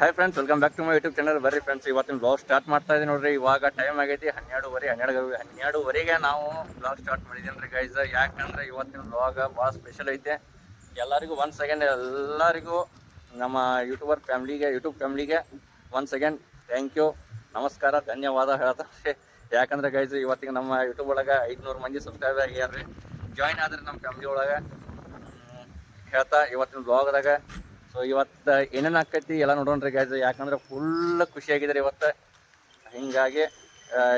Hi friends welcome back to my YouTube channel ಬರ್ರಿ friends ಇವತ್ತಿನ blog start ಮಾಡ್ತಾ ಇದ್ದೀನಿ ನೋಡ್ರಿ. ಇವಾಗ ಟೈಮ್ ಆಗೈತಿ ಹನ್ನೆರಡುವರೆ ಹನ್ನೆರಡು ಹನ್ನೆರಡುವರೆಗೆ ನಾವು ಬ್ಲಾಗ್ ಸ್ಟಾರ್ಟ್ ಮಾಡಿದ್ದೀನಿ ರೀ ಗೈಸ್ ಯಾಕಂದ್ರೆ ಇವತ್ತಿನ ಬ್ಲಾಗ್ ಭಾಳ ಸ್ಪೆಷಲ್ ಐತೆ. ಎಲ್ಲರಿಗೂ ಒನ್ ಸೆಕೆಂಡ್ ಎಲ್ಲರಿಗೂ ನಮ್ಮ ಯೂಟ್ಯೂಬರ್ ಫ್ಯಾಮ್ಲಿಗೆ ಯೂಟ್ಯೂಬ್ ಫ್ಯಾಮ್ಲಿಗೆ ಒನ್ ಸೆಕೆಂಡ್ ಥ್ಯಾಂಕ್ ಯು ನಮಸ್ಕಾರ, ಧನ್ಯವಾದ ಹೇಳ್ತಾರೆ. ಯಾಕಂದ್ರೆ ಗೈಸ್ ಇವತ್ತಿಗೆ ನಮ್ಮ ಯೂಟ್ಯೂಬ್ ಒಳಗೆ ಐದುನೂರು ಮಂದಿ ಸಬ್ಸ್ಕ್ರೈಬರ್ ಆಗ್ಯಾರ ಜಾಯ್ನ್ ಆದ್ರೆ ನಮ್ಮ ಫ್ಯಾಮ್ಲಿ ಒಳಗೆ ಹೇಳ್ತಾ ಇವತ್ತಿನ ಬ್ಲಾಗ್ದಾಗ ಸೊ ಇವತ್ತು ಏನೇನು ಆಕೈತಿ ಎಲ್ಲ ನೋಡೋಣ್ರಿ ಗೈಸ್ ಯಾಕಂದ್ರೆ ಫುಲ್ ಖುಷಿಯಾಗಿದ್ದಾರೆ ಇವತ್ತು. ಹಿಂಗಾಗಿ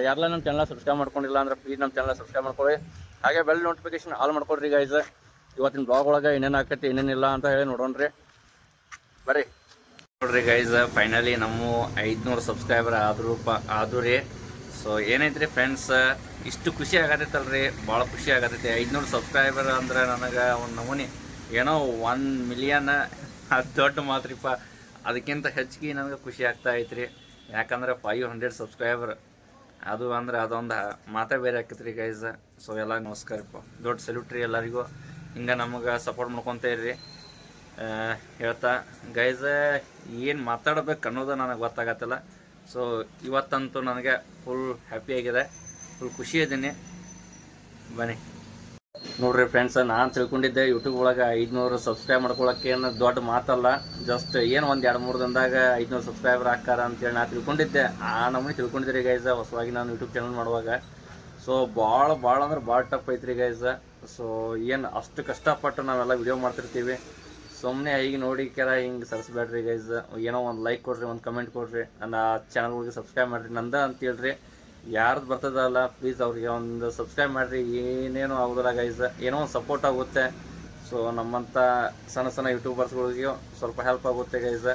ಯಾರೆಲ್ಲ ನಮ್ಮ ಚಾನಲ್ ಸಬ್ಸ್ಕ್ರೈಬ್ ಮಾಡ್ಕೊಂಡಿಲ್ಲ ಅಂದ್ರೆ ಪ್ಲೀಸ್ ನಮ್ಮ ಚಾನಲ್ ಸಬ್ಸ್ಕ್ರೈಬ್ ಮಾಡ್ಕೊಳ್ಳಿ. ಹಾಗೆ ಬೆಲ್ ನೋಟಿಫಿಕೇಶನ್ ಆಲ್ ಮಾಡ್ಕೊಳ್ರಿ ಗೈಸ್ ಇವತ್ತಿನ ಬ್ಲಾಗ್ ಒಳಗೆ ಏನೇನು ಆಕೈತಿ ಏನೇನಿಲ್ಲ ಅಂತ ಹೇಳಿ ನೋಡೋಣ್ರಿ. ಬರ್ರಿ. ನೋಡ್ರಿ ಗೈಸ್ ಫೈನಲಿ ನಮ್ಮ ಐದುನೂರು ಸಬ್ಸ್ಕ್ರೈಬರ್ ಆದರೂ ಪ, ಆದರೂ ರೀ. ಸೊ ಏನೈತ್ರಿ ಫ್ರೆಂಡ್ಸ್ ಇಷ್ಟು ಖುಷಿ ಆಗತ್ತೈತಲ್ರಿ ಭಾಳ ಖುಷಿ ಆಗತ್ತೈತಿ. ಐದುನೂರು ಸಬ್ಸ್ಕ್ರೈಬರ್ ಅಂದ್ರೆ ನನಗೆ ಒಂದು ನಮೂನಿ ಏನೋ ಒನ್ ಮಿಲಿಯನ್ ಅದು ದೊಡ್ಡ ಮಾತ್ರಿಪ್ಪ. ಅದಕ್ಕಿಂತ ಹೆಚ್ಚಿಗೆ ನನಗೆ ಖುಷಿ ಆಗ್ತಾ ಐತ್ರಿ. ಯಾಕಂದ್ರೆ ಫೈವ್ ಹಂಡ್ರೆಡ್ ಸಬ್ಸ್ಕ್ರೈಬರ್ ಅದು ಅಂದ್ರೆ ಅದೊಂದು ಮಾತೇ ಬೇರೆ ಆಕೈತ್ರಿ ಗೈಸ್ ಸೊ ಎಲ್ಲ ನಮಸ್ಕಾರಪ್ಪ. ದೊಡ್ಡ ಸೆಲ್ಯೂಟ್ ರೀ ಎಲ್ಲರಿಗೂ. ಹಿಂಗೆ ನಮಗೆ ಸಪೋರ್ಟ್ ಮಾಡ್ಕೊತ ಇರ್ರಿ. ಹೇಳ್ತಾ ಗೈಸ್ ಏನು ಮಾತಾಡಬೇಕು ಅನ್ನೋದು ನನಗೆ ಗೊತ್ತಾಗತ್ತಲ್ಲ. ಸೊ ಇವತ್ತಂತೂ ನನಗೆ ಫುಲ್ ಹ್ಯಾಪಿಯಾಗಿದೆ ಫುಲ್ ಖುಷಿ ಇದ್ದೀನಿ. ಬನ್ನಿ. ನೋಡ್ರಿ ಫ್ರೆಂಡ್ಸ್ ನಾನು ತಿಳ್ಕೊಂಡಿದ್ದೆ ಯೂಟ್ಯೂಬ್ ಒಳಗೆ ಐದುನೂರು ಸಬ್ಸ್ಕ್ರೈಬ್ ಮಾಡ್ಕೊಳಕ್ಕೆ ಏನು ದೊಡ್ಡ ಮಾತಲ್ಲ. ಜಸ್ಟ್ ಏನು ಒಂದು ಎರಡು ಮೂರು ದಿನದಾಗ ಐದುನೂರು ಸಬ್ಸ್ಕ್ರೈಬರ್ ಹಾಕಾರ ಅಂತೇಳಿ ನಾನು ತಿಳ್ಕೊಂಡಿದ್ದೆ. ಆ ನಮ್ಮನೆ ತಿಳ್ಕೊಂಡಿದ್ರಿ ಗೈಸ ಹೊಸವಾಗಿ ನಾನು ಯೂಟ್ಯೂಬ್ ಚಾನಲ್ ಮಾಡುವಾಗ. ಸೊ ಭಾಳ ಭಾಳ ಅಂದ್ರೆ ಭಾಳ ಟಫ್ ಐತ್ರಿ ಗೈಸ ಸೊ ಏನು ಅಷ್ಟು ಕಷ್ಟಪಟ್ಟು ನಾವೆಲ್ಲ ವಿಡಿಯೋ ಮಾಡ್ತಿರ್ತೀವಿ. ಸುಮ್ಮನೆ ಈಗ ನೋಡಿ ಕೆರ ಹಿಂಗೆ ಸರಿಸ್ಬೇಡ್ರಿ ಗೈಸ್ ಏನೋ ಒಂದು ಲೈಕ್ ಕೊಡ್ರಿ, ಒಂದು ಕಮೆಂಟ್ ಕೊಡ್ರಿ. ನನ್ನ ಚಾನಲ್ಗಳಿಗೆ ಸಬ್ಸ್ಕ್ರೈಬ್ ಮಾಡಿರಿ. ನಂದ ಅಂತ ಹೇಳ್ರಿ ಯಾರ್ದು ಬರ್ತದಲ್ಲ ಪ್ಲೀಸ್ ಅವ್ರಿಗೆ ಒಂದು ಸಬ್ಸ್ಕ್ರೈಬ್ ಮಾಡಿರಿ. ಏನೇನು ಆಗೋದಿಲ್ಲ ಗೈಸ್ ಏನೋ ಒಂದು ಸಪೋರ್ಟ್ ಆಗುತ್ತೆ. ಸೊ ನಮ್ಮಂಥ ಸಣ್ಣ ಸಣ್ಣ ಯೂಟ್ಯೂಬರ್ಸ್ಗಳಿಗೆ ಸ್ವಲ್ಪ ಹೆಲ್ಪ್ ಆಗುತ್ತೆ ಗೈಸ್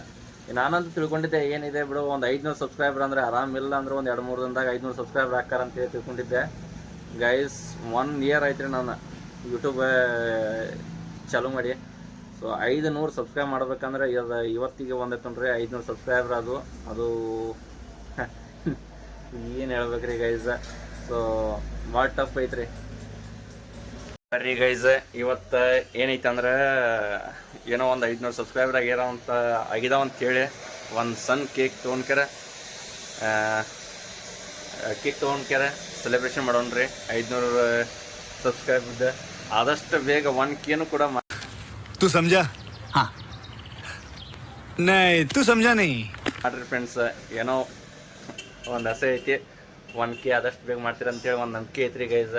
ನಾನಂತೂ ತಿಳ್ಕೊಂಡಿದ್ದೆ, ಏನಿದೆ ಬಿಡು, ಒಂದು ಐದುನೂರು ಸಬ್ಸ್ಕ್ರೈಬರ್ ಅಂದರೆ ಆರಾಮಿಲ್ಲ ಅಂದ್ರೆ ಒಂದು ಎರಡು ಮೂರು ದಿನದಾಗ ಐದುನೂರು ಸಬ್ಸ್ಕ್ರೈಬರ್ ಹಾಕಾರ ಅಂತ ಹೇಳಿ ತಿಳ್ಕೊಂಡಿದ್ದೆ. ಗೈಸ್ ಒನ್ ಇಯರ್ ಆಯ್ತು ರೀ ನಾನು ಯೂಟ್ಯೂಬ್ ಚಾಲೂ ಮಾಡಿ. ಸೊ ಐದು ನೂರು ಸಬ್ಸ್ಕ್ರೈಬ್ ಮಾಡ್ಬೇಕಂದ್ರೆ ಇವತ್ತಿಗೆ ಒಂದೈತನ್ರಿ ಐದುನೂರು ಸಬ್ಸ್ಕ್ರೈಬರ್ ಅದು. ಅದು ಏನು ಹೇಳ್ಬೇಕ್ರಿ ಗೈಸ ಸೊ ಭಾಳ ಟಫ್ ಐತ್ರಿ? ಬರ್ರಿ ಗೈಸ ಇವತ್ತು ಏನೈತೆ ಅಂದ್ರೆ ಏನೋ ಒಂದು ಐದುನೂರು ಸಬ್ಸ್ಕ್ರೈಬರ್ ಆಗಿರೋ ಅಂತ ಆಗಿದಾವ ಅಂತ ಹೇಳಿ ಒಂದು ಸನ್ ಕೇಕ್ ತೊಗೊಂಡ್ಕ್ಯಾರ ಕೇಕ್ ತೊಗೊಂಡ್ಕ್ಯಾರ ಸೆಲೆಬ್ರೇಷನ್ ಮಾಡೋಣ ರೀ. ಐದುನೂರು ಸಬ್ಸ್ಕ್ರೈಬರ್ದು ಆದಷ್ಟು ಬೇಗ ಒನ್ ಕೇನು ಕೂಡ ತು ಸಮಜ ಹಾಂ ನೈ ತು ಸಮಜಾ ನೈ ಮಾಡ್ರಿ ಫ್ರೆಂಡ್ಸ್ ಏನೋ ಒಂದು ಆಸೆ ಐತಿ. ಒನ್ ಕೆ ಆದಷ್ಟು ಬೇಗ ಮಾಡ್ತೀರ ಅಂತೇಳಿ ಒಂದು ನಂಬಿಕೆ ಐತ್ರಿ ಗೈಸ್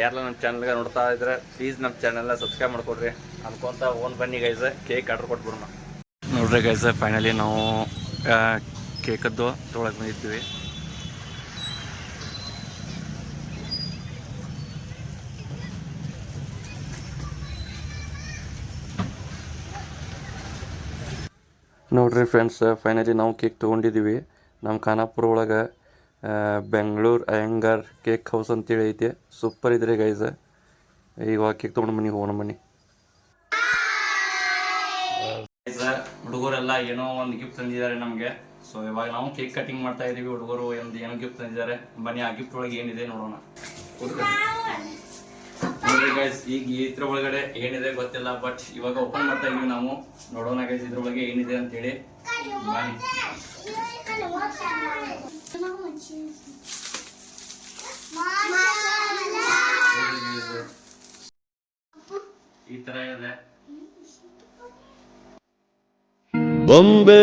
ಯಾರೆಲ್ಲ ನಮ್ಮ ಚಾನಲ್ಗೆ ನೋಡ್ತಾ ಇದ್ರೆ ಪ್ಲೀಸ್ ನಮ್ಮ ಚಾನಲ್ನ ಸಬ್ಸ್ಕ್ರೈಬ್ ಮಾಡ್ಕೊಡ್ರಿ. ಅನ್ಕೊಂತ ಓನ್ ಬನ್ನಿ ಗೈಸ್ ಕೇಕ್ ಆರ್ಡ್ರ್ ಕೊಟ್ಬಿಡೋಣ. ನೋಡ್ರಿ ಗೈಸ್ ಫೈನಲಿ ನಾವು ಕೇಕದ್ದು ತೊಗೊಳಕ್ಕೆ ಬಂದಿದ್ದೀವಿ ನೋಡ್ರಿ ಫ್ರೆಂಡ್ಸ್ ಫೈನಲಿ ನಾವು ಕೇಕ್ ತೊಗೊಂಡಿದ್ದೀವಿ ನಮ್ಮ ಖಾನಾಪುರ ಒಳಗೆ ಬೆಂಗಳೂರು, ಅಯ್ಯಂಗಾರ್, ಕೇಕ್ ಹೌಸ್ ಅಂತೇಳಿ ಐತೆ. ಸೂಪರ್ ಇದ್ರಿ ಗೈಸ್ ಇವಾಗ ಕೇಕ್ ತೊಗೊಂಡು ಮನೆಗೆ ಹೋಗೋಣ ಮನೆ ಹುಡುಗರೆಲ್ಲ ಏನೋ ಒಂದು ಗಿಫ್ಟ್ ತಂದಿದ್ದಾರೆ ನಮಗೆ. ಸೊ ಇವಾಗ ನಾವು ಕೇಕ್ ಕಟಿಂಗ್ ಮಾಡ್ತಾ ಇದೀವಿ. ಹುಡುಗರು ಒಂದು ಏನೋ ಗಿಫ್ಟ್ ತಂದಿದ್ದಾರೆ. ಬನ್ನಿ, ಆ ಗಿಫ್ಟ್ ಒಳಗೆ ಏನಿದೆ ನೋಡೋಣ. ಗೈಸ್ ಈಗ ಇದ್ರ ಒಳಗಡೆ ಏನಿದೆ ಗೊತ್ತಿಲ್ಲ ಬಟ್ ಇವಾಗ ಓಪನ್ ಮಾಡ್ತಾ ಇದೀವಿ ನಾವು. ನೋಡೋಣ ಗೈಸ್ ಇದ್ರ ಒಳಗೆ ಏನಿದೆ ಅಂತ ಹೇಳಿ ಬನ್ನಿ. ಈ ತರ ಇದೆ ಬೊಂಬೆ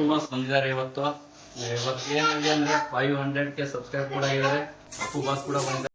ಬಾಸ್ ಬಂದಿದ್ದಾರೆ ಇವತ್ತು ಇವತ್ತು ಏನಿದೆ ಅಂದ್ರೆ ಫೈವ್ ಹಂಡ್ರೆಡ್ ಕೆ ಸಬ್ಸ್ಕ್ರೈಬ್ ಕೂಡ ಆಗಿದ್ದಾರೆ ಅಪ್ಪು ಬಾಸ್ ಕೂಡ ಬಂದಿದ್ದಾರೆ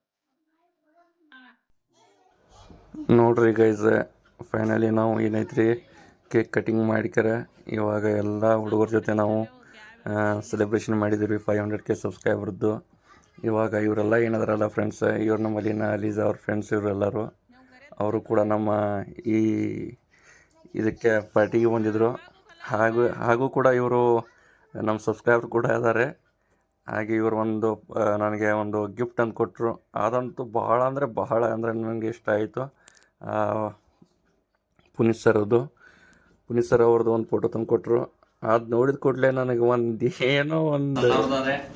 ನೋಡ್ರಿ ಗೈಸ್ ಫೈನಲಿ ನಾವು ಏನೈತ್ರಿ? ಕೇಕ್ ಕಟಿಂಗ್ ಮಾಡಿಕರ ಇವಾಗ ಎಲ್ಲ ಹುಡುಗರ ಜೊತೆ ನಾವು ಸೆಲೆಬ್ರೇಷನ್ ಮಾಡಿದ್ವಿ ಫೈವ್ ಹಂಡ್ರೆಡ್ ಕೆ ಸಬ್ಸ್ಕ್ರೈಬರ್ದು ಇವಾಗ ಇವರೆಲ್ಲ ಏನದಾರಲ್ಲ ಫ್ರೆಂಡ್ಸ್ ಇವ್ರ ನಮ್ಮ ಅಲಿನ ಲೀಸಾ ಅವ್ರ ಫ್ರೆಂಡ್ಸ್ ಇವರೆಲ್ಲರೂ. ಅವರು ಕೂಡ ನಮ್ಮ ಈ ಇದಕ್ಕೆ ಪಾರ್ಟಿಗೆ ಬಂದಿದ್ದರು ಹಾಗೂ ಹಾಗೂ ಕೂಡ ಇವರು ನಮ್ಮ ಸಬ್ಸ್ಕ್ರೈಬರ್ ಕೂಡ ಇದ್ದಾರೆ ಹಾಗೆ ಇವರು ಒಂದು ನನಗೆ ಒಂದು ಗಿಫ್ಟ್ ಅಂತ ಕೊಟ್ಟರು ಅದಂತೂ ಬಹಳ ಅಂದರೆ ಬಹಳ ಅಂದರೆ ನನಗೆ ಇಷ್ಟ ಆಯಿತು. ಪುನೀತ್ ಸರ್ ಅದು ಪುನೀತ್ ಸರ್ ಅವ್ರದ್ದು ಒಂದು ಫೋಟೋ ತಂದು ಕೊಟ್ಟರು ಅದು ನೋಡಿದ ಕೂಡಲೇ ನನಗೆ ಒಂದು ಏನೋ ಒಂದು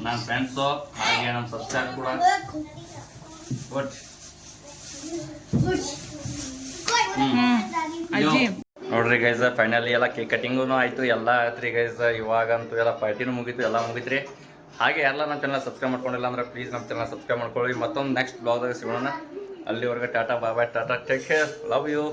ನನ್ನ ಫ್ರೆಂಡ್ಸು ಹಾಗೆ ನಮ್ಮ ಸಬ್ಸ್ಕ್ರೈಬ್ ಕೂಡ. ಗುಡ್ ನೋಡ್ರಿ ಗೈಸ ಫೈನಲಿ ಎಲ್ಲ ಕೇಕ್ ಕಟಿಂಗು ಆಯ್ತು. ಎಲ್ಲ ಆಯ್ತ್ರಿ ಗೈಸ ಇವಾಗಂತೂ ಎಲ್ಲ ಪಾರ್ಟಿನೂ ಮುಗೀತು ಎಲ್ಲ ಮುಗೀತ್ರಿ. ಹಾಗೆ ಎಲ್ಲ ನಮ್ಮ ಚಾನಲ್ ಸಬ್ಸ್ಕ್ರೈಬ್ ಮಾಡ್ಕೊಂಡಿಲ್ಲ ಅಂದ್ರೆ ಪ್ಲೀಸ್ ನಮ್ಮ ಚಾನಲ್ ಸಬ್ಸ್ಕ್ರೈಬ್ ಮಾಡ್ಕೊಳ್ಳಿ. ಮತ್ತೊಂದು ನೆಕ್ಸ್ಟ್ ಬ್ಲಾಗ್ದಾಗ ಸಿಗೋಣ. ಅಲ್ಲಿವರೆಗೆ ಟಾಟಾ ಬಾಬಾ tata take care love you